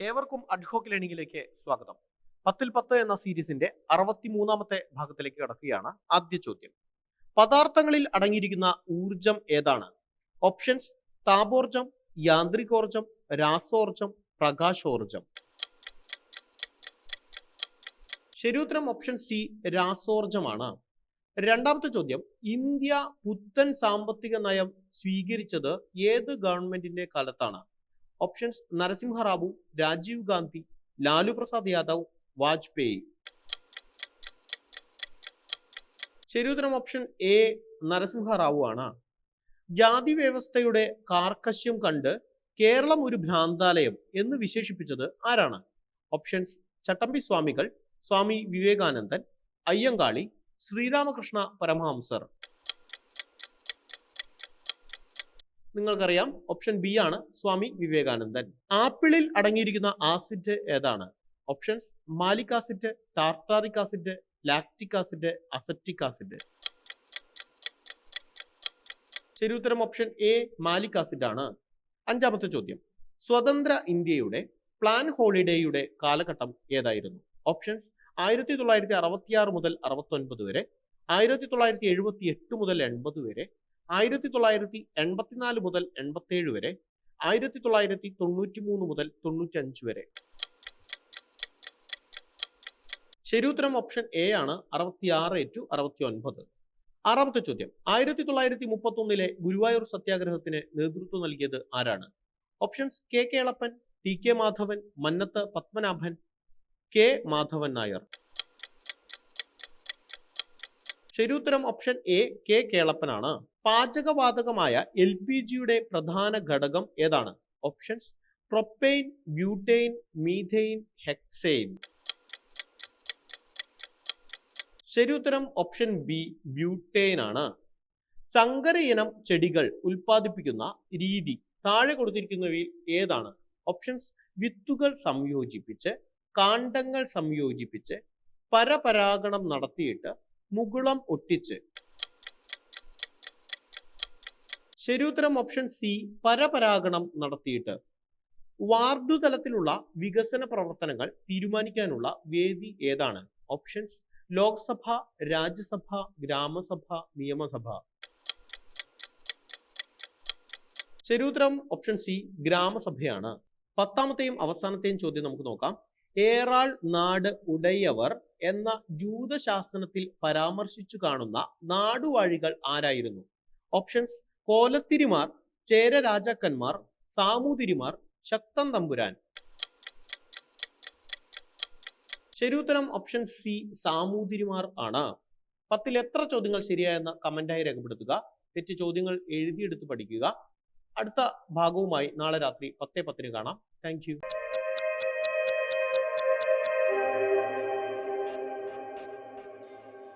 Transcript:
ഏവർക്കും അഡ്ഹോക്ക് ലേണിംഗിലേക്ക് സ്വാഗതം. പത്തിൽ പത്ത് എന്ന സീരീസിന്റെ അറുപത്തിമൂന്നാമത്തെ ഭാഗത്തിലേക്ക് കടക്കുകയാണ് ആദ്യ ചോദ്യം. പദാർത്ഥങ്ങളിൽ അടങ്ങിയിരിക്കുന്ന ഊർജം ഏതാണ്? ഓപ്ഷൻസ് താപോർജം യാന്ത്രികോർജം രാസോർജം പ്രകാശോർജം ശരിയുത്തരം ഓപ്ഷൻ സി രാസോർജമാണ് രണ്ടാമത്തെ ചോദ്യം ഇന്ത്യ പുത്തൻ സാമ്പത്തിക നയം സ്വീകരിച്ചത് ഏത് ഗവൺമെന്റിന്റെ കാലത്താണ്? ഓപ്ഷൻസ് നരസിംഹറാവു രാജീവ് ഗാന്ധി ലാലു പ്രസാദ് യാദവ് വാജ്പേയി ശരിയുത്തരം ഓപ്ഷൻ എ നരസിംഹറാവു ആണ്. ജാതി വ്യവസ്ഥയുടെ കാർക്കശ്യം കണ്ട് കേരളം ഒരു ഭ്രാന്താലയം എന്ന് വിശേഷിപ്പിച്ചത് ആരാണ്? ഓപ്ഷൻസ് ചട്ടമ്പി സ്വാമികൾ സ്വാമി വിവേകാനന്ദൻ അയ്യങ്കാളി ശ്രീരാമകൃഷ്ണ പരമഹംസർ. നിങ്ങൾക്കറിയാം. ഓപ്ഷൻ ബി ആണ് സ്വാമി വിവേകാനന്ദൻ. ആപ്പിളിൽ അടങ്ങിയിരിക്കുന്ന ആസിഡ് ഏതാണ്? Options malic acid tartaric acid lactic acid acetic acid ശരി ഉത്തരം ഓപ്ഷൻ എ മാലിക് ആസിഡ് ആണ്. അഞ്ചാമത്തെ ചോദ്യം. സ്വതന്ത്ര ഇന്ത്യയുടെ പ്ലാൻ ഹോളിഡേയുടെ കാലഘട്ടം ഏതായിരുന്നു? ഓപ്ഷൻസ് ആയിരത്തി തൊള്ളായിരത്തി അറുപത്തിയാറ് മുതൽ അറുപത്തി ഒൻപത് വരെ ആയിരത്തി തൊള്ളായിരത്തി എഴുപത്തി എട്ട് മുതൽ എൺപത് വരെ ആയിരത്തി തൊള്ളായിരത്തി എൺപത്തിനാല് മുതൽ എൺപത്തേഴ് വരെ ആയിരത്തി തൊള്ളായിരത്തി തൊണ്ണൂറ്റി മൂന്ന് മുതൽ തൊണ്ണൂറ്റി അഞ്ച് വരെ ശരിയുത്തരം ഓപ്ഷൻ എ ആണ്. അറുപത്തിയാറ് ടു അറുപത്തി ഒൻപത് ആറാമത്തെ ചോദ്യം. ആയിരത്തി തൊള്ളായിരത്തി മുപ്പത്തി ഒന്നിലെ ഗുരുവായൂർ സത്യാഗ്രഹത്തിന് നേതൃത്വം നൽകിയത് ആരാണ്? Options K Kelappan T K Madhavan Mannath Padmanabhan K Madhavan Nair. ശരിയുത്തരം ഓപ്ഷൻ എ കെ കേളപ്പനാണ്. പാചകവാതകമായ എൽ പി ജിയുടെ പ്രധാന ഘടകം ഏതാണ്? Options propane butane methane hexane ശരിയുത്തരം ഓപ്ഷൻ ബി ബ്യൂട്ടെയിൻ ആണ്. സങ്കര ഇനം ചെടികൾ ഉൽപ്പാദിപ്പിക്കുന്ന രീതി താഴെ കൊടുത്തിരിക്കുന്നവയിൽ ഏതാണ്? ഓപ്ഷൻസ് വിത്തുകൾ സംയോജിപ്പിച്ച് കാണ്ഡങ്ങൾ സംയോജിപ്പിച്ച് പരപരാഗണം നടത്തിയിട്ട് മുകുളം ഒട്ടിച്ച്. ശരിയുത്തരം ഓപ്ഷൻ സി പരപരാഗണം നടത്തിയിട്ട്. വാർഡു തലത്തിലുള്ള വികസന പ്രവർത്തനങ്ങൾ തീരുമാനിക്കാനുള്ള വേദി ഏതാണ്? ഓപ്ഷൻസ് ലോക്സഭ രാജ്യസഭ ഗ്രാമസഭ നിയമസഭ. ശരിയുത്തരം ഓപ്ഷൻ സി ഗ്രാമസഭയാണ്. പത്താമത്തെയും അവസാനത്തെയും ചോദ്യം നമുക്ക് നോക്കാം. ഏറാൾ നാട് ഉടയവർ എന്ന ജൂതശാസനത്തിൽ പരാമർശിച്ചു കാണുന്ന നാടുവാഴികൾ ആരായിരുന്നു? ഓപ്ഷൻസ് കോലത്തിരിമാർ ചേര രാജാക്കന്മാർ സാമൂതിരിമാർ ശക്തൻ തമ്പുരാൻ. ശരിയുത്തരം ഓപ്ഷൻ സി സാമൂതിരിമാർ ആണ്. പത്തിൽ എത്ര ചോദ്യങ്ങൾ ശരിയായെന്ന് കമന്റായി രേഖപ്പെടുത്തുക. തെറ്റ് ചോദ്യങ്ങൾ എഴുതിയെടുത്ത് പഠിക്കുക. അടുത്ത ഭാഗവുമായി നാളെ രാത്രി പത്തേ പത്തിന് കാണാം. താങ്ക്